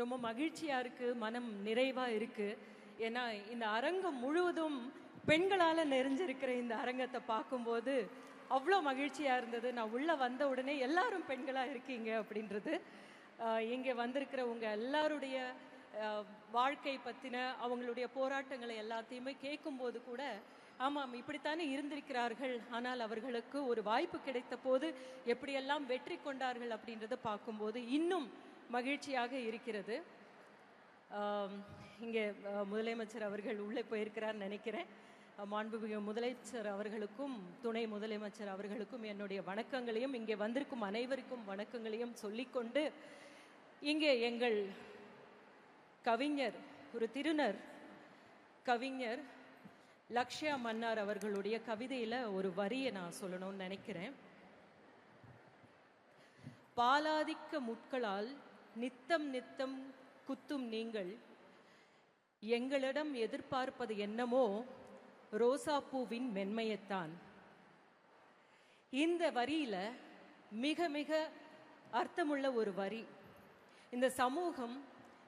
ரொம்ப மகிழ்ச்சியா இருக்கு மனம் நிறைவா இருக்கு. ஏன்னா இந்த அரங்கம் முழுவதும் பெண்களால நிறைஞ்சிருக்கிற இந்த அரங்கத்தை பார்க்கும்போது அவ்வளோ மகிழ்ச்சியா இருந்தது. நான் உள்ள வந்த உடனே எல்லாரும் பெண்களா இருக்கீங்க அப்படின்றது. இங்கே வந்திருக்கிற உங்கள் எல்லாருடைய வாழ்க்கை பத்தின அவங்களுடைய போராட்டங்களை எல்லாத்தையுமே கேட்கும்போது கூட ஆமாம் இப்படித்தானே இருந்திருக்கிறார்கள். ஆனால் அவர்களுக்கு ஒரு வாய்ப்பு கிடைத்த போது எப்படியெல்லாம் வெற்றி கொண்டார்கள் அப்படின்றத பார்க்கும்போது இன்னும் மகிழ்ச்சியாக இருக்கிறது. இங்கே முதலமைச்சர் அவர்கள் உள்ளே போயிருக்கிறார் நினைக்கிறேன். மாண்புமிகு முதலமைச்சர் அவர்களுக்கும் துணை முதலமைச்சர் அவர்களுக்கும் என்னுடைய வணக்கங்களையும் இங்கே வந்திருக்கும் அனைவருக்கும் வணக்கங்களையும் சொல்லிக்கொண்டு இங்கே எங்கள் கவிஞர் ஒரு திருநர் கவிஞர் லக்ஷ்யா மன்னார் அவர்களுடைய கவிதையில ஒரு வரியை நான் சொல்லணும்னு நினைக்கிறேன். பாலாதிக்க முட்களால் நித்தம் நித்தம் குத்தும் நீங்கள். எங்களிடம் எதிர்பார்ப்பது என்னமோ ரோசாப்பூவின் மென்மையைத்தான். இந்த வரியில மிக மிக அர்த்தமுள்ள ஒரு வரி. இந்த சமூகம்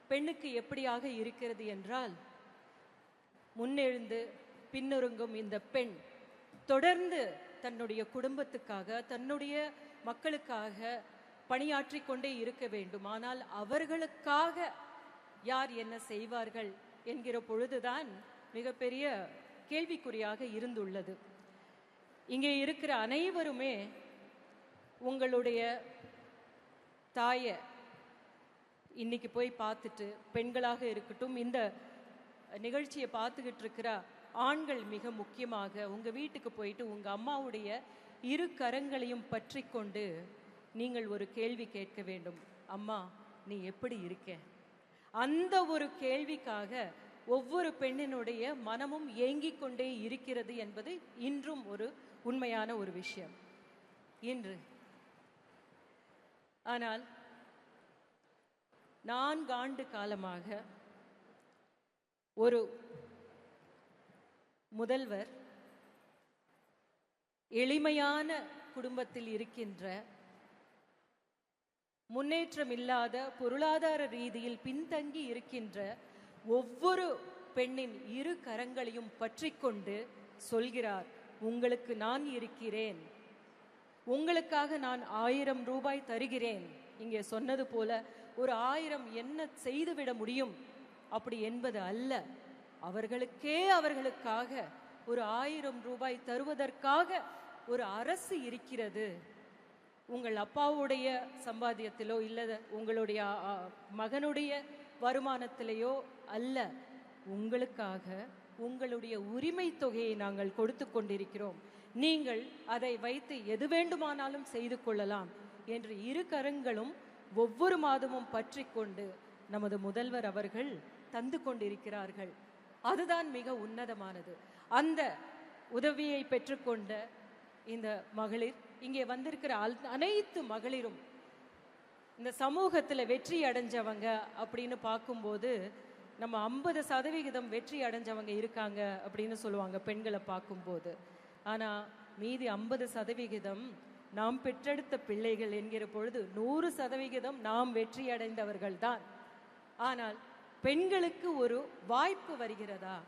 பெண்ணுக்கு எப்படியாக இருக்கிறது என்றால் முன்னெழுந்து பின்னொருங்கும் இந்த பெண் தொடர்ந்து தன்னுடைய குடும்பத்துக்காக தன்னுடைய மக்களுக்காக பணியாற்றிக் கொண்டே இருக்க வேண்டும். ஆனால் அவர்களுக்காக யார் என்ன செய்வார்கள் என்கிற பொழுதுதான் மிகப்பெரிய கேள்விக்குறியாக இருந்துள்ளது. இங்கே இருக்கிற அனைவருமே உங்களுடைய தாயை இன்னைக்கு போய் பார்த்துட்டு பெண்களாக இருக்கட்டும் இந்த நிகழ்ச்சியை பார்த்துக்கிட்டு இருக்கிற ஆண்கள் மிக முக்கியமாக உங்க வீட்டுக்கு போயிட்டு உங்க அம்மாவுடைய இரு கரங்களையும் பற்றி கொண்டு நீங்கள் ஒரு கேள்வி கேட்க வேண்டும். அம்மா நீ எப்படி இருக்க? அந்த ஒரு கேள்விக்காக ஒவ்வொரு பெண்ணினுடைய மனமும் ஏங்கிக் கொண்டே இருக்கிறது என்பது இன்றும் ஒரு உண்மையான ஒரு விஷயம். இன்று. ஆனால் நான்காண்டு காலமாக ஒரு முதல்வர் எளிமையான குடும்பத்தில் இருக்கின்ற முன்னேற்றம் இல்லாத பொருளாதார ரீதியில் பின்தங்கி இருக்கின்ற ஒவ்வொரு பெண்ணின் இரு கரங்களையும் பற்றி கொண்டு சொல்கிறார் உங்களுக்கு நான் இருக்கிறேன். உங்களுக்காக நான் ஆயிரம் ரூபாய் தருகிறேன். இங்கே சொன்னது போல ஒரு ஆயிரம் என்ன செய்துவிட முடியும்? அப்படி என்பது அல்ல. அவர்களுக்கே அவர்களுக்காக ஒரு ஆயிரம் ரூபாய் தருவதற்காக ஒரு அரசு இருக்கிறது. உங்கள் அப்பாவுடைய சம்பாத்தியத்திலோ இல்ல உங்களுடைய மகனுடைய வருமானத்திலேயோ அல்ல உங்களுக்காக உங்களுடைய உரிமை தொகையை நாங்கள் கொடுத்து கொண்டிருக்கிறோம். நீங்கள் அதை வைத்து எது வேண்டுமானாலும் செய்து கொள்ளலாம் என்று இரு கரங்களும் ஒவ்வொரு மாதமும் பற்றி கொண்டு நமது முதல்வர் அவர்கள் தந்து கொண்டிருக்கிறார்கள். அதுதான் மிக உன்னதமானது. அந்த உதவியை பெற்றுக்கொண்ட இந்த மகளிர் இங்கே வந்திருக்கிற அல்- அனைத்து மகளிரும் இந்த சமூகத்தில் வெற்றி அடைஞ்சவங்க அப்படின்னு பார்க்கும்போது நம்ம ஐம்பது சதவிகிதம் வெற்றி அடைஞ்சவங்க இருக்காங்க அப்படின்னு சொல்லுவாங்க பெண்களை பார்க்கும்போது. ஆனால் மீதி ஐம்பது சதவிகிதம் நாம் பெற்றெடுத்த பிள்ளைகள் என்கிற பொழுது நூறு சதவிகிதம் நாம் வெற்றி அடைந்தவர்கள் தான். ஆனால் பெண்களுக்கு ஒரு வாய்ப்பு வருகிறதா?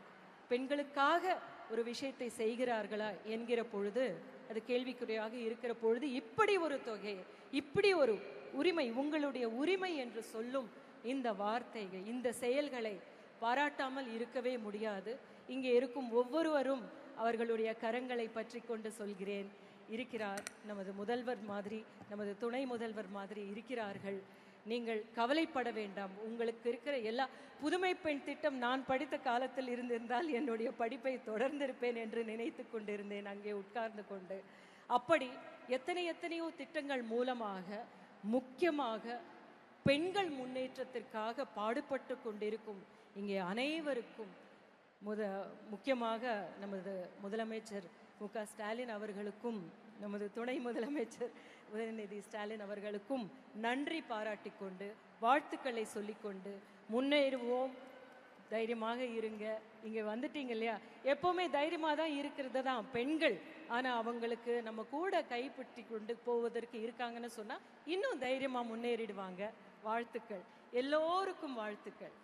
பெண்களுக்காக ஒரு விஷயத்தை செய்கிறார்களா என்கிற பொழுது அது கேள்விக்குறியாக இருக்கிற பொழுது இப்படி ஒரு தொகை இப்படி ஒரு உரிமை உங்களுடைய உரிமை என்று சொல்லும் இந்த வார்த்தைகள் இந்த செயல்களை பாராட்டாமல் இருக்கவே முடியாது. இங்கே இருக்கும் ஒவ்வொருவரும் அவர்களுடைய கரங்களை பற்றி கொண்டு சொல்கிறேன். இருக்கிறார் நமது முதல்வர் மாதிரி நமது துணை முதல்வர் மாதிரி இருக்கிறார்கள். நீங்கள் கவலைப்பட வேண்டாம். உங்களுக்கு இருக்கிற எல்லா புதுமை பெண் திட்டம் நான் படித்த காலத்தில் இருந்திருந்தால் என்னுடைய படிப்பை தொடர்ந்திருப்பேன் என்று நினைத்து கொண்டிருந்தேன் அங்கே உட்கார்ந்து கொண்டு. அப்படி எத்தனை எத்தனையோ திட்டங்கள் மூலமாக முக்கியமாக பெண்கள் முன்னேற்றத்திற்காக பாடுபட்டு கொண்டிருக்கும் இங்கே அனைவருக்கும் முத முக்கியமாக நமது முதலமைச்சர் மு க ஸ்டாலின் அவர்களுக்கும் நமது துணை முதலமைச்சர் உதயநிதி ஸ்டாலின் அவர்களுக்கும் நன்றி பாராட்டி கொண்டு வாழ்த்துக்களை சொல்லிக்கொண்டு முன்னேறுவோம். தைரியமாக இருங்க. இங்கே வந்துட்டீங்க இல்லையா? எப்போவுமே தைரியமா தான் இருக்கிறது தான் பெண்கள். ஆனா அவங்களுக்கு நம்ம கூட கைப்பற்றி கொண்டு போவதற்கு இருக்காங்கன்னு சொன்னா இன்னும் தைரியமா முன்னேறிடுவாங்க. வாழ்த்துக்கள். எல்லோருக்கும் வாழ்த்துக்கள்.